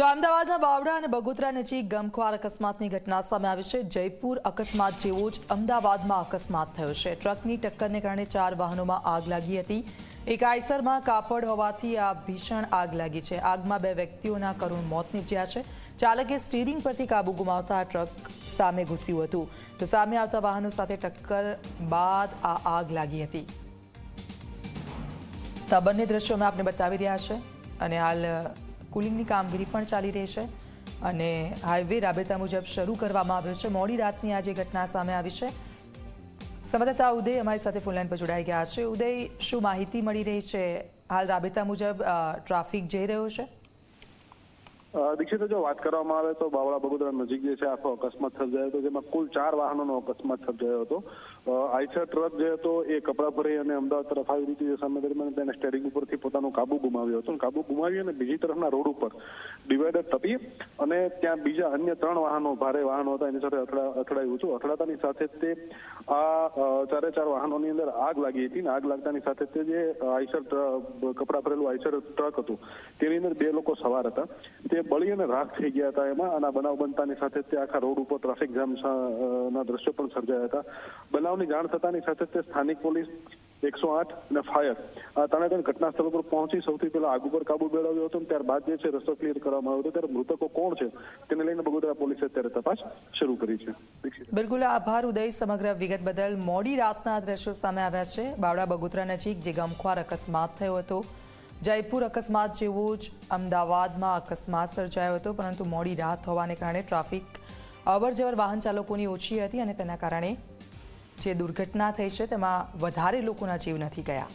તો અમદાવાદના બાવડા અને બગોદરા નજીક ગમખ્વાર અકસ્માતની ઘટના સામે આવી છે. જયપુર અકસ્માત જેવો જ અમદાવાદમાં અકસ્માત થયો છે. ટ્રકની ટક્કરને કારણે ચાર વાહનોમાં આગ લાગી હતી. એક આઈસરમાં કાપડ હોવાથી આ ભીષણ આગ લાગી છે. આગમાં બે વ્યક્તિઓના કરુણ મોત નીપજ્યા છે. ચાલકે સ્ટીરિંગ પરથી કાબુ ગુમાવતા આ ટ્રક સામે ઘૂસ્યું હતું. તો સામે આવતા વાહનો સાથે ટક્કર બાદ આ આગ લાગી હતી. તો આ બંને દ્રશ્યો અમે આપને બતાવી રહ્યા છે. અને હાલ કુલિંગની કામગીરી પણ ચાલી રહી છે અને હાઈવે રાબેતા મુજબ શરૂ કરવામાં આવ્યો છે. મોડી રાતની આ જે ઘટના સામે આવી છે, સંવાદદાતા ઉદય અમારી સાથે ફોનલાઈન પર જોડાઈ ગયા છે. ઉદય, શું માહિતી મળી રહી છે? હાલ રાબેતા મુજબ ટ્રાફિક જઈ રહ્યો છે? દીક્ષિત જો વાત કરવામાં આવે તો બાવળા બગોદરા નજીક જે છે આખો અકસ્માત સર્જાયો હતો, જેમાં કુલ ચાર વાહનોનો અકસ્માત સર્જાયો હતો. આઈસર ટ્રક જે હતો એ કપડા ભરી અને અમદાવાદ તરફ આવી રીતે સામે દરમિયાન તેને સ્ટેરિંગ ઉપરથી પોતાનો કાબુ ગુમાવ્યો હતો. કાબુ ગુમાવી અને બીજી તરફના રોડ ઉપર ડિવાઈડર તપી અને ત્યાં બીજા અન્ય ત્રણ વાહનો, ભારે વાહનો હતા. એની સાથે અથડા, અથડાયું હતું. અથડાતાની સાથે તે આ ચારે ચાર વાહનોની અંદર આગ લાગી હતી ને આગ લાગતાની સાથે તે જે આઈસર કપડા ભરેલું આઈસર ટ્રક હતું, તેની અંદર બે લોકો સવાર હતા. તે બળી અને રાખ થઈ ગયા હતા એમાં અને બનાવ બનતાની સાથે તે આખા રોડ ઉપર ટ્રાફિક જામ ના દ્રશ્યો પણ સર્જાયા હતા. બનાવની જાણ થતાની સાથે તે સ્થાનિક પોલીસ એકસો આઠ અને ફાયર આ ત્રણે ત્રણ ઘટના સ્થળ પર પહોંચી સૌથી પહેલા આગ ઉપર કાબુ મેળવ્યો હતો ત્યારબાદ જે છે રસ્તો ક્લિયર કરવામાં આવ્યો હતો. ત્યારે મૃતકો કોણ છે તેને લઈને બગોદરા પોલીસે અત્યારે તપાસ શરૂ કરી છે. બિલકુલ, આભાર, ઉદય, સમગ્ર વિગત બદલ મોડી રાતના દ્રશ્યો સામે આવ્યા છે. બાવડા બગોદરા નજીક, જે ગમખ્વાર અકસ્માત થયો હતો. જયપુર અકસ્માત જેવો જ અમદાવાદમાં અકસ્માત સર્જાયો હતો, પરંતુ મોડી રાત હોવાને કારણે ટ્રાફિક અવરજવર વાહન ચાલકોની ઓછી હતી અને તેના કારણે જે દુર્ઘટના થઈ છે તેમાં વધારે લોકોના જીવ નથી ગયા.